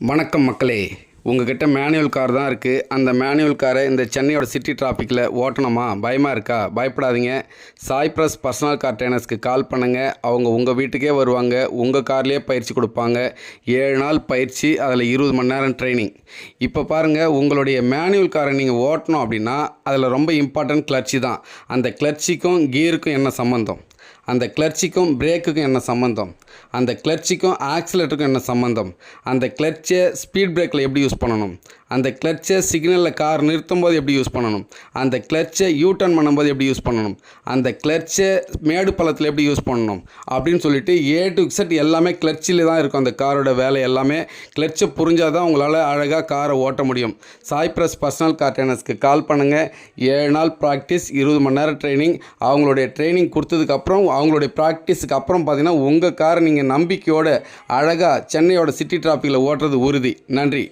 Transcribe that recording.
வணக்கம் மக்களே. உங்ககிட்ட மேனுவல் கார் தான் இருக்குது அந்த மேனுவல் காரை இந்த சென்னையோட சிட்டி டிராஃபிக்கில் ஓட்டணுமா? பயமாக இருக்கா? பயப்படாதீங்க. சாய் ப்ரஸ் பர்சனல் கார் ட்ரைனர்ஸ்க்கு கால் பண்ணுங்கள் அவங்க உங்கள் வீட்டுக்கே வருவாங்க. உங்கள் கார்லேயே பயிற்சி கொடுப்பாங்க. ஏழு நாள் பயிற்சி அதில் இருபது மணி நேரம் ட்ரைனிங் இப்போ பாருங்கள் உங்களுடைய மேனுவல் காரை நீங்கள் ஓட்டணும் அப்படின்னா அதில் ரொம்ப இம்பார்ட்டன்ட் கிளர்ச்சி தான். அந்த கிளர்ச்சிக்கும் கியருக்கும் என்ன சம்மந்தம் அந்த கிளர்ச்சிக்கும் பிரேக்குக்கும் என்ன சம்மந்தம் அந்த கிளர்ச்சிக்கும் ஆக்சிலேட்டருக்கும் என்ன சம்மந்தம் அந்த கிளர்ச்சியை ஸ்பீட் பிரேக்கில் எப்படி யூஸ் பண்ணணும்? அந்த கிளச்சை சிக்னலில் கார் நிறுத்தும் போது எப்படி யூஸ் பண்ணணும்? அந்த கிளச்சை யூ டர்ன் பண்ணும்போது எப்படி யூஸ் பண்ணணும்? அந்த கிளச்சை மேடு பள்ளத்தில் எப்படி யூஸ் பண்ணணும்? அப்படின்னு சொல்லிட்டு ஏ டு செட் எல்லாமே கிளர்ச்சியில் தான் இருக்கும். அந்த காரோட வேலை எல்லாமே கிளர்ச்சை புரிஞ்சால் தான் உங்களால் அழகாக காரை ஓட்ட முடியும். சாய் ப்ரஸ் பர்சனல் கார் ட்ரைனர்ஸ்க்கு கால் பண்ணுங்கள் ஏழு நாள் ப்ராக்டிஸ் இருபது மணி நேரம் ட்ரைனிங் அவங்களுடைய ட்ரைனிங் கொடுத்ததுக்கப்புறம் அவங்களுடைய ப்ராக்டிஸுக்கு அப்புறம் பார்த்தீங்கன்னா உங்கள் காரை நீங்கள் நம்பிக்கையோட அழகாக சென்னையோட சிட்டி டிராஃபிக்கில் ஓட்டுறது உறுதி. நன்றி.